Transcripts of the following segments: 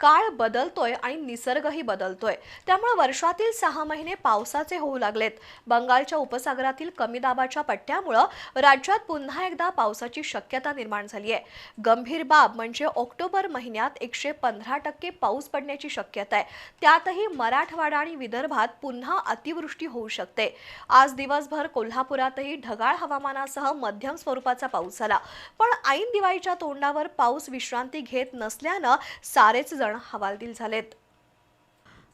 काळ बदलतोय आणि निसर्गही बदलतोय. त्यामुळे वर्षातील सहा महिने पावसाचे होऊ लागलेत. बंगालच्या उपसागरातील कमी दाबाच्या पट्ट्यामुळं राज्यात पुन्हा एकदा पावसाची शक्यता निर्माण झाली आहे गंभीर बाब म्हणजे ऑक्टोबर महिन्यात एकशे पंधरा टक्के पाऊस पडण्याची शक्यता आहे त्यातही मराठवाडा आणि विदर्भात पुन्हा अतिवृष्टी होऊ शकते. आज दिवसभर कोल्हापुरातही ढगाळ हवामानासह मध्यम स्वरूपाचा पाऊस झाला. पण ऐन दिवाळीच्या तोंडावर पाऊस विश्रांती घेत नसल्यानं सारेच जण हवालदिल झालेत.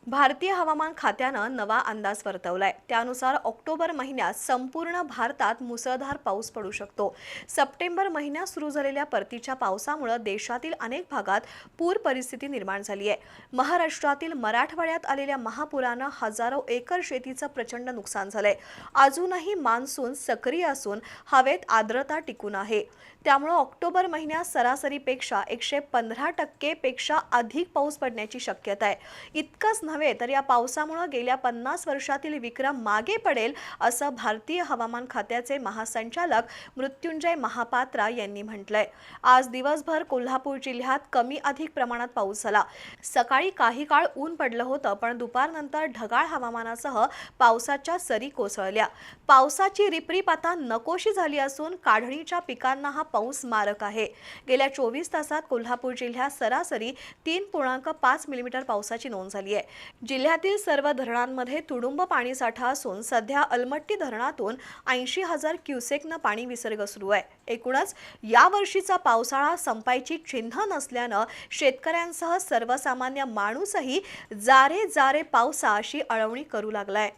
भारतीय हवामान खात्यानं नवा अंदाज वर्तवलाय. त्यानुसार ऑक्टोबर महिन्यात संपूर्ण भारतात मुसळधार पाऊस पडू शकतो. सप्टेंबर महिन्यात सुरू झालेल्या परतीच्या पावसामुळे देशातील अनेक भागात पूर परिस्थिती निर्माण झाली आहे. महाराष्ट्रातील मराठवाड्यात आलेल्या महापुरानं हजारो एकर शेतीचं प्रचंड नुकसान झालंय. अजूनही मान्सून सक्रिय असून हवेत आर्द्रता टिकून आहे. त्यामुळे ऑक्टोबर महिन्यात सरासरीपेक्षा एकशे पंधरा टक्केपेक्षा अधिक पाऊस पडण्याची शक्यता आहे. इतकंच नव्हे तर या पावसामुळे गेल्या पन्नास वर्षातील विक्रम मागे पडेल असं भारतीय हवामान खात्याचे महासंचालक मृत्युंजय महापात्रा यांनी म्हटलंय. आज दिवसभर कोल्हापूर जिल्ह्यात कमी अधिक प्रमाणात पाऊस झाला. सकाळी काही काळ ऊन पडलं होतं पण दुपारनंतर ढगाळ हवामानासह पावसाच्या सरी कोसळल्या. पावसाची रिपरीप आता नकोशी झाली असून काढणीच्या पिकांना हा पाऊस मारक आहे. गेल्या चोवीस तासात कोल्हापूर जिल्ह्यात सरासरी तीन पूर्णांक पाच मिलीमीटर पावसाची नोंद झाली आहे. जिल्ह्यातील सर्व धरणांमध्ये तुडुंब पाणीसाठा असून सध्या अलमट्टी धरणातून ऐंशी हजार क्युसेकनं पाणी विसर्ग सुरू आहे. एकूणच या वर्षीचा पावसाळा संपायची चिन्ह नसल्यानं शेतकऱ्यांसह सर्वसामान्य माणूसही जारे जारे पावसा अशी अळवणी करू लागलाय.